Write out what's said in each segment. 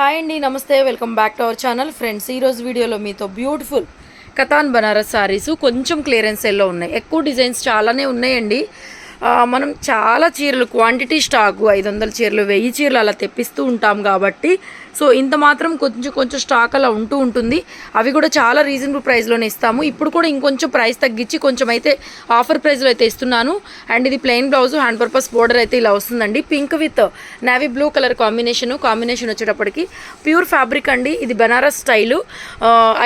Hi అండి నమస్తే welcome back to our channel. Friends ఈరోజు వీడియోలో మీతో బ్యూటిఫుల్ కథాన్ బనారస్ సారీస్ కొంచెం క్లియరెన్స్ ఎల్లో ఉన్నాయి. ఎక్కువ డిజైన్స్ చాలానే ఉన్నాయండి. మనం చాలా చీరలు క్వాంటిటీ స్టాకు ఐదు వందల చీరలు వెయ్యి చీరలు అలా తెప్పిస్తూ ఉంటాం కాబట్టి సో ఇంత మాత్రం కొంచెం కొంచెం స్టాక్ అలా ఉంటూ ఉంటుంది. అవి కూడా చాలా రీజనబుల్ ప్రైస్లోనే ఇస్తాము. ఇప్పుడు కూడా ఇంకొంచెం ప్రైస్ తగ్గించి కొంచెం అయితే ఆఫర్ ప్రైస్లో అయితే ఇస్తున్నాను. అండ్ ఇది plain blouse hand purpose border అయితే ఇలా వస్తుందండి. Pink with navy blue colour combination combination వచ్చేటప్పటికి ప్యూర్ ఫ్యాబ్రిక్ అండి. ఇది బెనారస్ స్టైలు.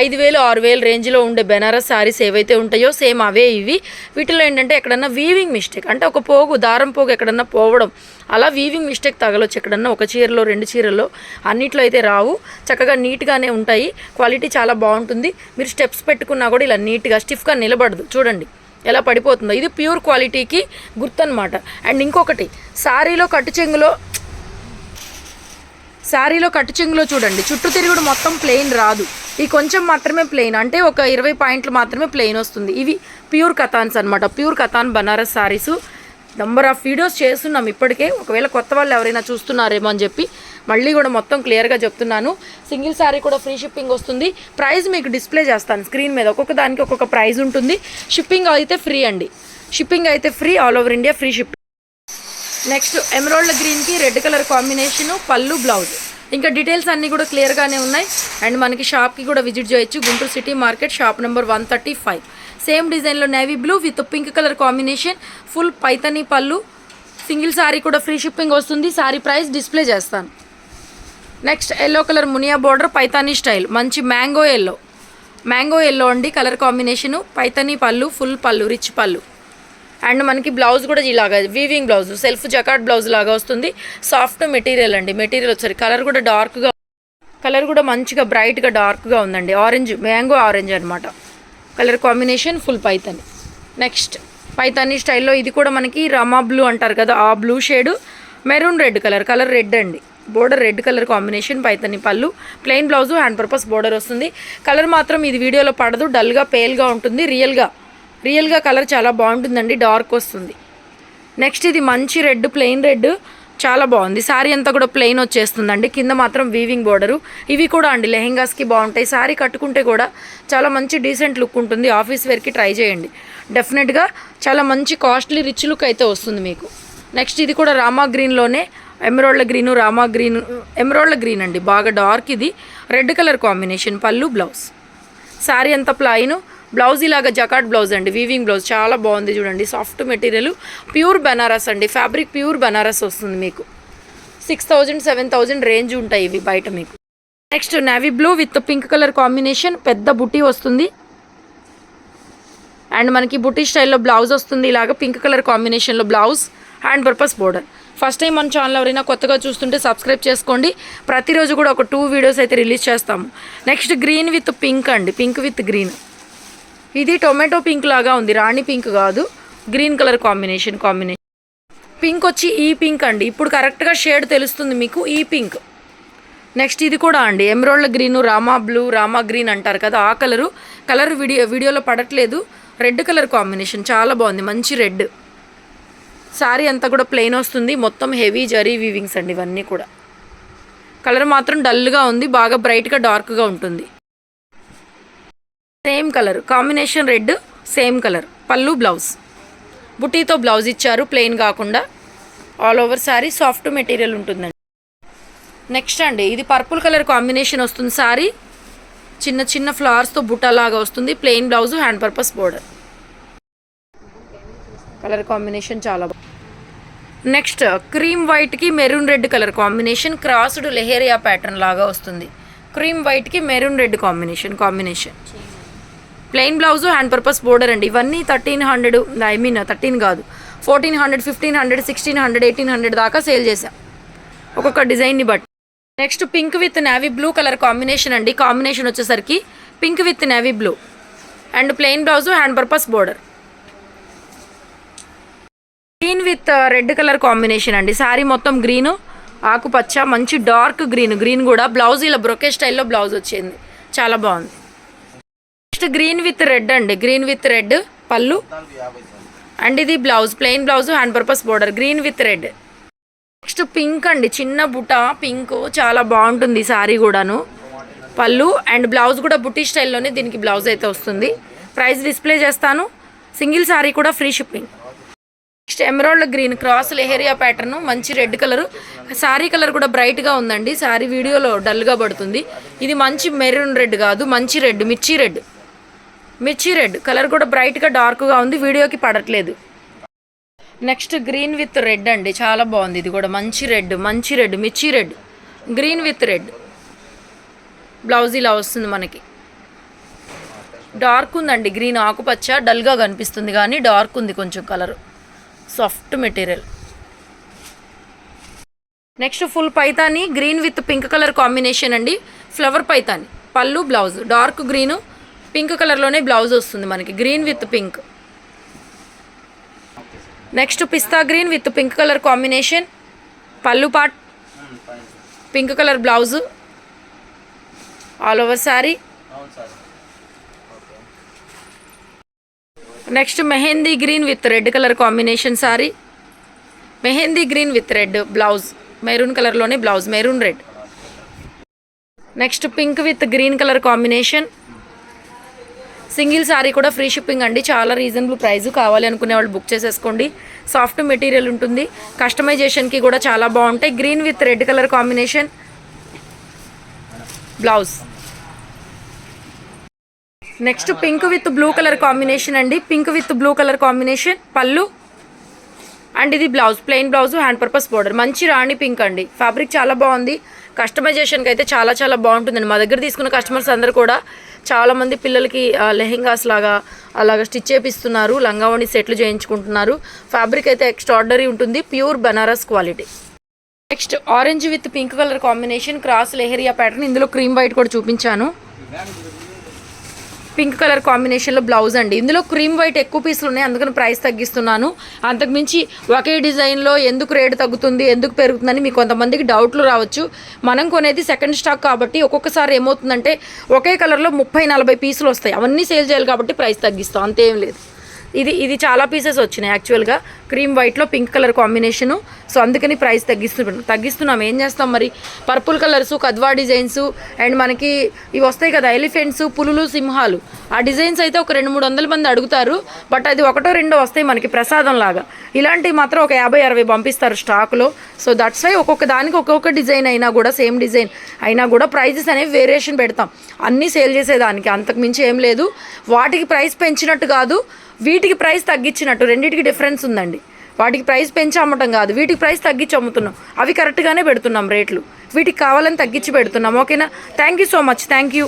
ఐదు వేలు ఆరు వేలు రేంజ్లో ఉండే బెనారస్ శారీస్ ఏవైతే ఉంటాయో సేమ్ అవే ఇవి. వీటిలో ఏంటంటే ఎక్కడన్నా వీవింగ్ మిస్టేక్ అంటే ఒక పోగు దారం పోగు ఎక్కడన్నా పోవడం. అలా వీవింగ్ మిస్టేక్ తగలొచ్చు ఎక్కడన్నా ఒక చీరలో రెండు చీరల్లో అన్నిట్లో అయితే రావు. చక్కగా నీట్గానే ఉంటాయి. క్వాలిటీ చాలా బాగుంటుంది. మీరు స్టెప్స్ పెట్టుకున్నా కూడా ఇలా నీట్గా స్టిఫ్గా నిలబడదు. చూడండి ఎలా పడిపోతుందో. ఇది ప్యూర్ క్వాలిటీకి గుర్తనమాట అండ్ ఇంకొకటి శారీలో కట్టు చెంగులో శారీలో కట్టు చెంగులో చూడండి చుట్టూ తిరుగుడు మొత్తం ప్లెయిన్ రాదు. ఈ కొంచెం మాత్రమే ప్లెయిన్ అంటే ఒక ఇరవై పాయింట్లు మాత్రమే ప్లెయిన్ వస్తుంది. ఇవి ప్యూర్ కథాన్స్ అనమాట pure katan Banaras saris number of videos చేస్తున్నాం ఇప్పటికే. ఒకవేళ కొత్త వాళ్ళు ఎవరైనా చూస్తున్నారేమో అని చెప్పి మళ్ళీ కూడా మొత్తం క్లియర్గా చెప్తున్నాను. సింగిల్ శారీ కూడా ఫ్రీ షిప్పింగ్ వస్తుంది. ప్రైస్ మీకు డిస్ప్లే చేస్తాను స్క్రీన్ మీద. ఒక్కొక్క దానికి ఒక్కొక్క ప్రైస్ ఉంటుంది. షిప్పింగ్ అయితే ఫ్రీ అండి. షిప్పింగ్ అయితే free all over India free shipping next emerald గ్రీన్కి red colour combination pallu blouse ఇంకా డీటెయిల్స్ అన్నీ కూడా క్లియర్గానే ఉన్నాయి. అండ్ మనకి షాప్కి కూడా విజిట్ చేయొచ్చు. Guntur city market shop number one thirty five same డిజైన్లో navy blue with pink colour combination full Paithani pallu single sari కూడా ఫ్రీ షిప్పింగ్ వస్తుంది. శారీ ప్రైస్ డిస్ప్లే చేస్తాను. Next yellow colour Muniya border Paithani style మంచి mango yellow mango yellow అండి colour combination Paithani pallu full pallu rich పళ్ళు and మనకి blouse కూడా ఇలాగా weaving blouse self jacquard blouse లాగా వస్తుంది. సాఫ్ట్ మెటీరియల్ అండి. మెటీరియల్ వచ్చారు కలర్ కూడా డార్క్గా కలర్ కూడా మంచిగా బ్రైట్గా డార్క్గా ఉందండి. ఆరెంజ్ మ్యాంగో ఆరెంజ్ అనమాట colour combination full Paithani next Paithani స్టైల్లో ఇది కూడా మనకి రమా బ్లూ అంటారు కదా ఆ blue shade maroon red colour colour red అండి. Border red colour combination Paithani pallu plain blouse hand purpose border వస్తుంది. కలర్ మాత్రం ఇది వీడియోలో పడదు డల్గా పేల్గా ఉంటుంది రియల్గా. రియల్గా కలర్ చాలా బాగుంటుందండి డార్క్ వస్తుంది. నెక్స్ట్ ఇది మంచి రెడ్ ప్లెయిన్ రెడ్ చాలా బాగుంది. శారీ అంతా కూడా ప్లెయిన్ వచ్చేస్తుందండి. కింద మాత్రం వీవింగ్ బోర్డరు ఇవి కూడా అండి లెహెంగాస్కి బాగుంటాయి. శారీ కట్టుకుంటే కూడా చాలా మంచి డీసెంట్ లుక్ ఉంటుంది. ఆఫీస్ వేర్కి ట్రై చేయండి. డెఫినెట్గా చాలా మంచి కాస్ట్లీ రిచ్ లుక్ అయితే వస్తుంది మీకు. నెక్స్ట్ ఇది కూడా Rama గ్రీన్లోనే emerald green Rama green emerald green అండి. బాగా డార్క్ ఇది. Red colour combination pallu blouse sari అంతా ప్లైను బ్లౌజ్ ఇలాగా జకాట్ బ్లౌజ్ అండి వీవింగ్ బ్లౌజ్. చాలా బాగుంది చూడండి సాఫ్ట్ మెటీరియల్ ప్యూర్ బనారస్ అండి ఫ్యాబ్రిక్ ప్యూర్ బనారస్ వస్తుంది మీకు. Six thousand seven thousand range ఉంటాయి ఇవి బయట మీకు. Next navy blue with pink colour combination పెద్ద బుట్టి వస్తుంది. అండ్ మనకి బుట్టి స్టైల్లో బ్లౌజ్ వస్తుంది ఇలాగ పింక్ కలర్ కాంబినేషన్లో blouse hand purpose border first time మన ఛానల్ ఎవరైనా కొత్తగా చూస్తుంటే సబ్స్క్రైబ్ చేసుకోండి. ప్రతిరోజు కూడా ఒక టూ వీడియోస్ అయితే రిలీజ్ చేస్తాము. నెక్స్ట్ గ్రీన్ విత్ పింక్ అండి పింక్ విత్ గ్రీన్ ఇది టొమాటో పింక్ లాగా ఉంది. రాణి పింక్ కాదు. Green colour combination combination. Pink వచ్చి ఈ పింక్ అండి. ఇప్పుడు కరెక్ట్గా షేడ్ తెలుస్తుంది మీకు ఈ పింక్. నెక్స్ట్ ఇది కూడా అండి. Emerald green Rama blue Rama green అంటారు కదా. ఆ కలరు కలర్ వీడియో వీడియోలో పడట్లేదు. రెడ్ కలర్ కాంబినేషన్ చాలా బాగుంది. మంచి రెడ్ శారీ అంతా కూడా ప్లెయిన్ వస్తుంది. మొత్తం హెవీ జరీ వీవింగ్స్ అండి ఇవన్నీ కూడా. కలర్ మాత్రం డల్గా ఉంది. బాగా బ్రైట్గా డార్క్గా ఉంటుంది. Same colour combination red same colour pallu blouse బుటీతో blouse ఇచ్చారు ప్లెయిన్ కాకుండా. All over sari soft material ఉంటుందండి. నెక్స్ట్ అండి ఇది పర్పుల్ కలర్ కాంబినేషన్ వస్తుంది శారీ చిన్న చిన్న ఫ్లవర్స్తో బుట్టలాగా వస్తుంది plain blouse hand purpose border colour combination చాలా బాగుంది next cream వైట్కి maroon red colour combination crossed lehariya pattern లాగా వస్తుంది. Cream వైట్కి maroon red combination combination plain blouse hand purpose border అండి. ఇవన్నీ thirteen hundred I mean thirteen కాదు. Fourteen hundred fifteen hundred sixteen hundred eighteen hundred దాకా sale చేశాం. ఒక్కొక్క డిజైన్ని బట్టి. Next pink with navy blue colour combination అండి. Combination వచ్చేసరికి pink with navy blue and plain blouse hand purpose border green with red colour combination అండి. శారీ మొత్తం green ఆకుపచ్చ మంచి డార్క్ గ్రీన్ గ్రీన్ కూడా బ్లౌజ్ ఇలా బ్రొకే స్టైల్లో బ్లౌజ్ వచ్చింది. చాలా బాగుంది. నెక్స్ట్ గ్రీన్ విత్ రెడ్ అండి. Green with red pallu. And ఇది blouse plain blouse hand purpose border green with red next pink అండి. చిన్న బుట్ట పింక్ చాలా బాగుంటుంది సారీ కూడాను. పళ్ళు అండ్ బ్లౌజ్ కూడా బుట్టి స్టైల్లోనే దీనికి బ్లౌజ్ అయితే వస్తుంది. ప్రైస్ డిస్ప్లే చేస్తాను. సింగిల్ సారీ కూడా free shipping next emerald green cross lehariya pattern మంచి రెడ్ కలర్ శారీ కలర్ కూడా బ్రైట్గా ఉందండి. సారీ వీడియోలో డల్గా పడుతుంది. ఇది మంచి మెరూన్ రెడ్ కాదు మంచి రెడ్ మిర్చి రెడ్ మిర్చి రెడ్. కలర్ కూడా బ్రైట్గా డార్క్గా ఉంది. వీడియోకి పడట్లేదు. నెక్స్ట్ గ్రీన్ విత్ రెడ్ అండి. చాలా బాగుంది. ఇది కూడా మంచి రెడ్ మంచి రెడ్ మిర్చి red. Green with red. Blouse ఇలా వస్తుంది మనకి. డార్క్ ఉందండి. గ్రీన్ ఆకుపచ్చ డల్గా కనిపిస్తుంది కానీ డార్క్ ఉంది కొంచెం colour. Soft material. Next full Paithani green with pink colour combination అండి. Flower Paithani. Pallu blouse. Dark green pink కలర్లోనే బ్లౌజ్ వస్తుంది మనకి. Green with pink next pista green with pink colour combination. Pallu pot pink colour blouse. All over sari next mehndi green with red colour combination sari mehndi green with red blouse. Maroon కలర్లోనే blouse. Maroon red next pink with green colour combination. Single sari కూడా free shipping అండి. చాలా reasonable price కావాలి అనుకునే వాళ్ళు book చేసేసుకోండి. Soft material ఉంటుంది. కస్టమైజేషన్కి కూడా చాలా బాగుంటాయి. Green with red colour combination. Blouse. Next pink with blue colour combination అండి. Pink with blue colour combination. Pallu. And ఇది blouse. Plain blouse hand purpose border. మంచి రాణి పింక్ అండి. ఫ్యాబ్రిక్ చాలా బాగుంది. కస్టమైజేషన్కి అయితే చాలా చాలా బాగుంటుందండి. మా దగ్గర తీసుకున్న కస్టమర్స్ అందరూ కూడా చాలామంది పిల్లలకి లెహెంగాస్ లాగా అలాగా స్టిచ్ చేపిస్తున్నారు లంగావణి సెట్లు చేయించుకుంటున్నారు. ఫ్యాబ్రిక్ అయితే ఎక్స్ట్రాడనరీ ఉంటుంది pure Banaras quality next orange with pink colour combination cross lehariya pattern ఇందులో క్రీమ్ వైట్ కూడా చూపించాను. పింక్ కలర్ కాంబినేషన్లో బ్లౌజ్ అండి. ఇందులో క్రీమ్ వైట్ ఎక్కువ పీసులు ఉన్నాయి. అందుకని ప్రైస్ తగ్గిస్తున్నాను. అంతకుమించి ఒకే డిజైన్లో ఎందుకు రేటు తగ్గుతుంది ఎందుకు పెరుగుతుందని మీకు కొంతమందికి డౌట్లు రావచ్చు. మనం కొనేది సెకండ్ స్టాక్ కాబట్టి ఒక్కొక్కసారి ఏమవుతుందంటే ఒకే కలర్లో ముప్పై నలభై పీసులు వస్తాయి. అవన్నీ సేల్ చేయాలి కాబట్టి ప్రైస్ తగ్గిస్తాం. అంతేం లేదు. ఇది ఇది చాలా పీసెస్ వచ్చినాయి యాక్చువల్గా. క్రీమ్ వైట్లో పింక్ కలర్ కాంబినేషను. సో అందుకని ప్రైస్ తగ్గిస్తున్నాం. తగ్గిస్తున్నాం. ఏం చేస్తాం మరి? Purple colours Kadwa designs and మనకి ఇవి వస్తాయి కదా ఎలిఫెంట్స్ పులులు సింహాలు. ఆ డిజైన్స్ అయితే ఒక రెండు మూడు వందల మంది అడుగుతారు. బట్ అది ఒకటో రెండో వస్తాయి మనకి ప్రసాదం లాగా. ఇలాంటివి మాత్రం ఒక యాభై అరవై పంపిస్తారు స్టాక్లో సో దట్స్ వై ఒక్కొక్క దానికి ఒక్కొక్క డిజైన్ అయినా కూడా సేమ్ డిజైన్ అయినా కూడా ప్రైజెస్ అనేవి వేరియేషన్ పెడతాం. అన్నీ సేల్ చేసేదానికి. అంతకు మించి ఏం లేదు. వాటికి ప్రైస్ పెంచినట్టు కాదు వీటికి ప్రైస్ తగ్గించినట్టు. రెండింటికి డిఫరెన్స్ ఉందండి. వాటికి ప్రైస్ పెంచి అమ్మటం కాదు. వీటికి ప్రైస్ తగ్గించి అమ్ముతున్నాం. అవి కరెక్ట్గానే పెడుతున్నాం రేట్లు. వీటికి కావాలని తగ్గించి పెడుతున్నాం. ఓకేనా? Thank you so much. Thank you